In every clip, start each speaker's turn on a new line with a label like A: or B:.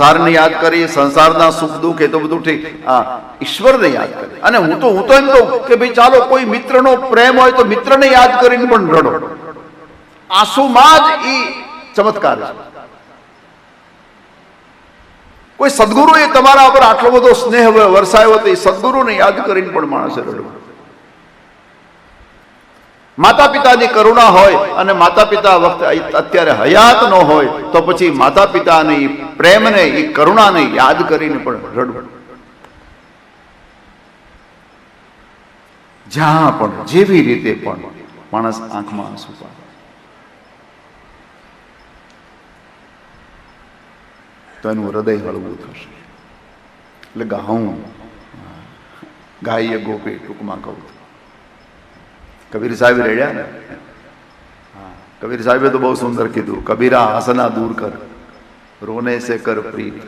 A: સંસારને યાદ કરી, સંસારના સુખ દુઃખ એ તો બધું ઠીક. આ ઈશ્વરને યાદ કરી. અને હું તો હું તો એમ કહું કે ભાઈ ચાલો, કોઈ મિત્રનો પ્રેમ હોય તો મિત્રને યાદ કરીને પણ રડો. આંસુમાં જ એ ચમત્કાર છે. કોઈ સદગુરુએ તમારા ઉપર આટલો બધો સ્નેહ વરસાયો તો એ સદગુરુને યાદ કરીને પણ માણસે રડવું. માતા પિતાની કરુણા હોય અને માતા પિતા વખતે અત્યારે હયાત ન હોય, તો પછી માતા પિતાને પ્રેમને એ કરુણાને યાદ કરીને પણ રડવું. જ્યાં પણ, જેવી રીતે પણ માણસ આંખમાં આંસુ પાડે. તો એનું હૃદય હળવું થશે. એટલે ગાઉં, ગાઈએ ગોપી ટૂંકમાં કહું કબીર સાહેબ રેડ્યા ને? કબીર સાહેબે તો બહુ સુંદર કીધું, કબીરા હસના દૂર કર. રોને से કર પ્રીત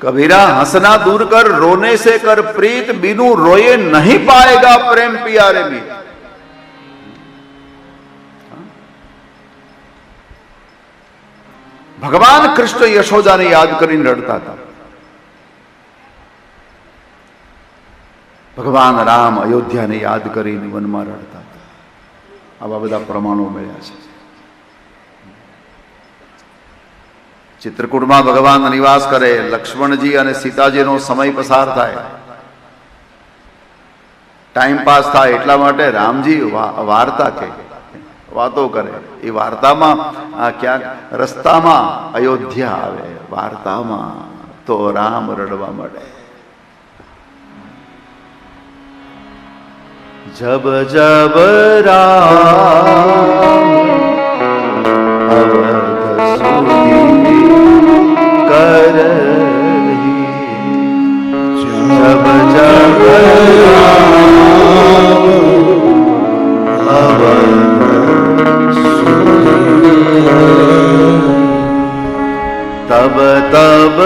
A: कबीरा કબીરા હસના દૂર કર से कर કર પ્રીત रोए રોયે નહીં प्रेम પિયારે મીત ભગવાન કૃષ્ણ યશોદાને યાદ કરીને રડતા હતા ભગવાન રામ અયોધ્યાને યાદ કરીને વનમાં રડતા હતા આવા બધા પ્રમાણો મળ્યા છે ચિત્રકૂટમાં ભગવાન નિવાસ કરે, લક્ષ્મણજી અને સીતાજીનો સમય પસાર થાય. ટાઈમ પાસ થાય એટલા માટે રામજી વાર્તા કહે, વાતો કરે. એ વાર્તામાં ક્યાંક રસ્તામાં અયોધ્યા આવે, વાર્તામાં તો રામ રડવા મળે જબ જબ રામ तब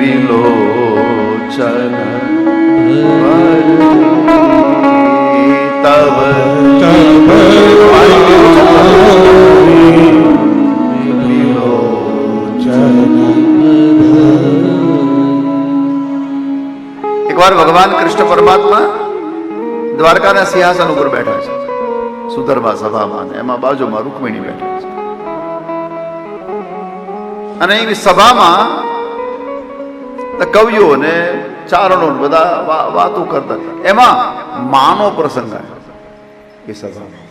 A: विलोचन तब तब एक बार भगवान कृष्ण परमात्मा द्वारका ने सिंहासन ऊपर बैठा है। સુધર્મા સભામાં એમાં બાજુમાં રૂકમિણી બેઠી છે. અને એવી સભામાં કવિઓ ને ચારણો બધા વાતો કરતા એમાં માનો પ્રસંગ આવ્યો એ સભામાં.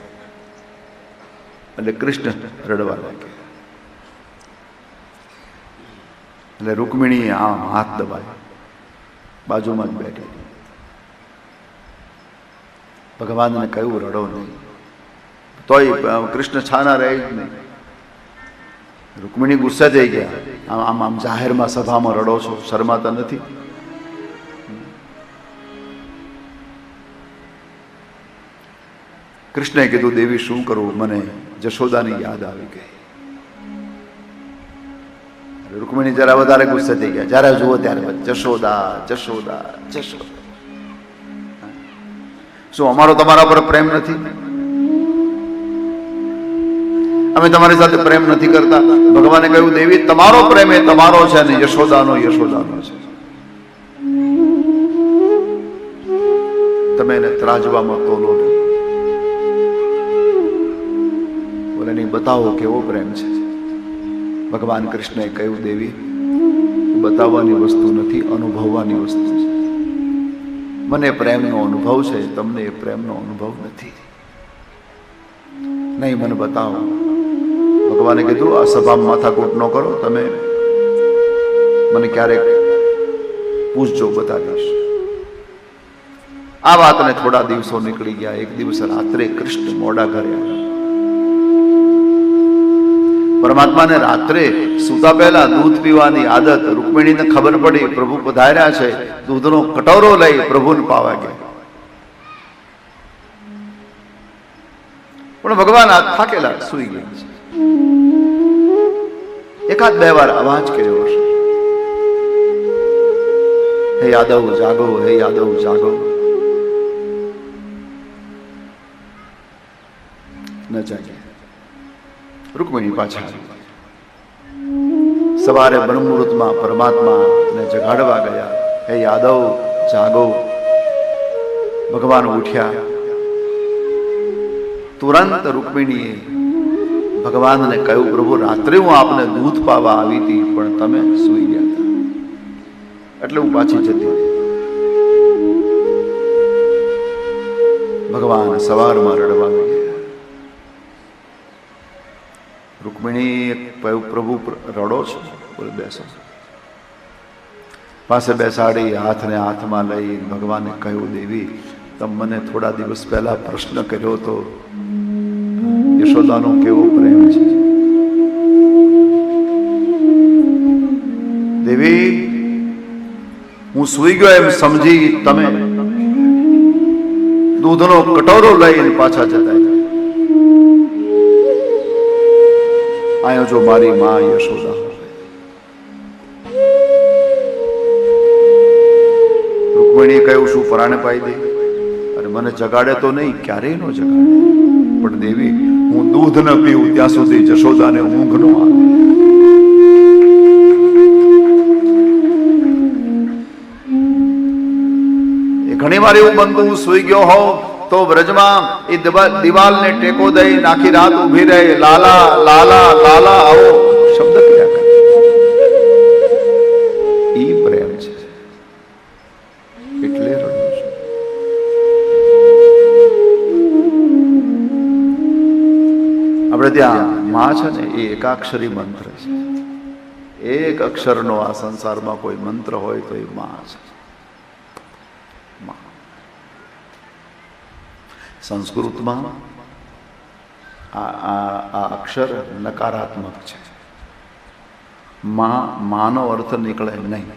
A: એટલે કૃષ્ણ રડવા લાગ્યા. એટલે રૂકમિણીએ આમ હાથ દબાયો બાજુમાં જ બેઠી. ભગવાનને કહ્યું, રડો નહીં. તોય કૃષ્ણ છાના રહે જ નહીં. રૂકમિણી ગુસ્સા થઈ ગયા. આમ આમ જાહેરમાં સભામાં રડો છો, શરમાતા નથી. કૃષ્ણએ કીધું, દેવી, શું કરું? મને જશોદાની યાદ આવી ગઈ. રૂકમિણી જરા વધારે ગુસ્સે થઈ ગયા. જ્યારે જુઓ ત્યારે જશોદા જશોદા જશોદા. શું, અમારો તમારા પર પ્રેમ નથી? અમે તમારી સાથે પ્રેમ નથી કરતા. ભગવાને કહ્યું, દેવી, તમારો પ્રેમ એ તમારો છે અને યશોદાનો યશોદાનો છે. તમે એને ત્રાજવામાં તોલો બોલે, નહીં, બતાવો કેવો પ્રેમ છે. ભગવાન કૃષ્ણએ કહ્યું, દેવી, બતાવવાની વસ્તુ નથી, અનુભવવાની વસ્તુ છે. મને પ્રેમનો અનુભવ છે, તમને એ પ્રેમનો અનુભવ નથી. નહીં, મને બતાવો. ભગવાને કીધું, આ સભામાં માથાકૂટ ન કરો, તમે મને ક્યારેક પૂછજો બતાવીશ આ વાતને થોડા દિવસો નીકળી ગયા. એક દિવસ રાત્રે કૃષ્ણ મોડા ઘરે પરમાત્માને રાત્રે સૂતા પહેલા દૂધ પીવાની આદત રૂકમિણીને ખબર પડી, પ્રભુ પધાર્યા છે. દૂધનો કટોરો લઈ પ્રભુને પાવા ગયા. પણ ભગવાન આ થાકેલા સુઈ ગયા છે. એકાદ બે વાર અવાજ કર્યો હશે. હે યાદવ, જાગો, હે યાદવ, જાગો. ન જાગે. રૂકમણી પાછા સવારે બ્રહ્મુહૂર્તમાં પરમાત્મા ને જગાડવા ગયા. હે યાદવ, જાગો. ભગવાન ઉઠ્યા. તુરંત રૂકમિણીએ ભગવાનને કહ્યું, પ્રભુ, રાત્રે હું આપને દૂધ પાવા આવી હતી, પણ તમે સૂઈ ગયા હતા. એટલે હું પાછી જતી. ભગવાન સવારમાં રડવા ગયા રૂકમિણી પ્રભુ રડો છો? બોલે, બેસો. પાસે બેસાડી હાથને હાથમાં લઈ ભગવાને કહ્યું, દેવી, તમે મને થોડા દિવસ પહેલા પ્રશ્ન કર્યો તો યશોદાનો કેવો પ્રેમ છે દેવી હું સુઈ ગયો એમ સમજી તમે દૂધનો કટોરો લઈને પાછા જતા. આયો જો મારી માં યશોદા રૂકમિણીએ કહ્યું શું પરાણે પાઈ દે અને મને જગાડે તો નહીં ક્યારેય નો જગાડે પણ દેવી હું દૂધ ન પીવું, ત્યાં સુધી જશોદાને ઊંઘ નો આવે. ઘણી વાર એવું બનતું હું સુઈ ગયો હોઉં તો વ્રજમાં એ દિવા- દિવાલને ટેકો દઈ નાખી રાત ઊભી રહે. લાલા લાલા લાલા, આવો. શબ્દ આપણે છે ને એ એકાક્ષરી મંત્ર છે. એક અક્ષરનો આ સંસારમાં કોઈ મંત્ર હોય તો એ માં. છે સંસ્કૃતમાં આ અક્ષર નકારાત્મક છે. માં, માનો અર્થ નીકળે નહીં.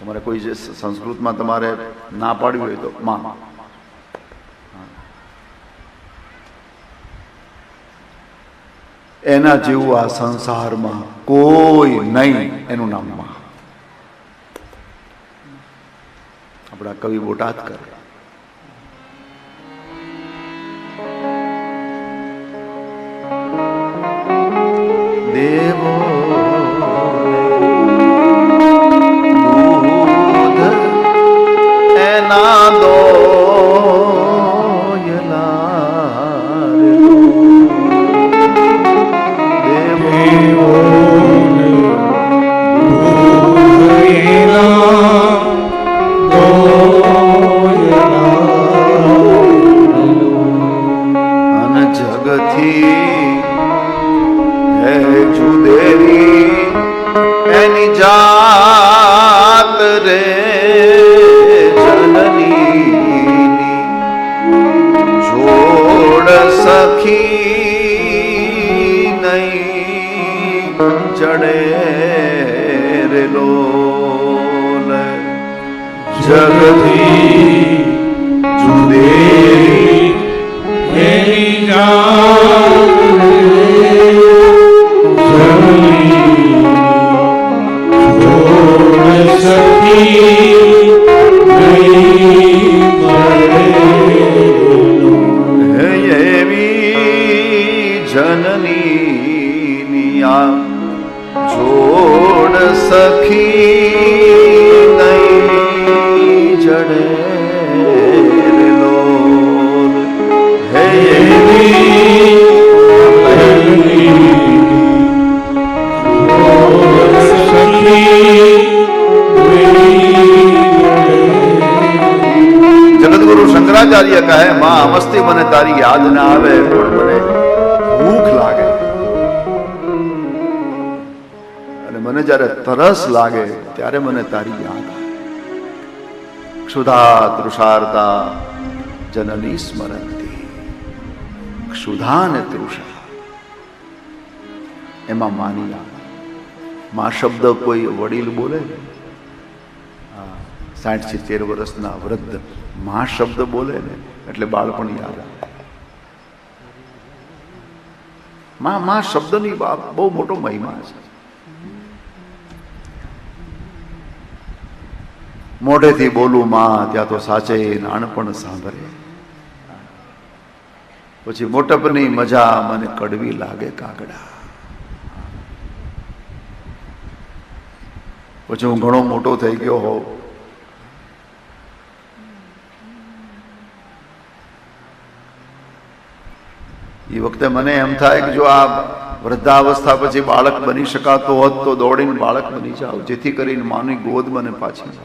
A: તમારે કોઈ જે સંસ્કૃતમાં તમારે ના પાડવી હોય તો માં. એના જેવું આ સંસારમાં કોઈ નહીં એનું નામ આપણા કવિ બોટાદ કરે એવી જનની જોડ સખી નહીં જડે લોલ. હે એવી શંકરાચાર્ય કહે, માં, અમસ્તી મને તારી યાદ ના આવે તરસ લાગે ત્યારે મને તારી યાદ આવે. ક્ષુધા, તૃષાર્તા, જનની સ્મરતી. ક્ષુધા ને તૃષા. એમાં માની આવે. માં શબ્દ કોઈ વડીલ બોલે સાઠ સિત્તેર વર્ષના વૃદ્ધમાં શબ્દ બોલે ને? એટલે બાળપણ યાદ આવે. માં માં શબ્દની બહુ મોટો મહિમા છે. મોઢેથી બોલું, માં, ત્યાં તો સાચે નાનપણ સાંભળે. પછી મોટપની મજા મને કડવી લાગે કાગડા. પછી હું ઘણો મોટો થઈ ગયો હોઉં. એ વખતે મને એમ થાય કે જો આ વૃદ્ધાવસ્થા પછી બાળક બની શકાતો હોત તો દોડીને બાળક બની જાવ, જેથી કરીને માની ગોદ મને પાછી.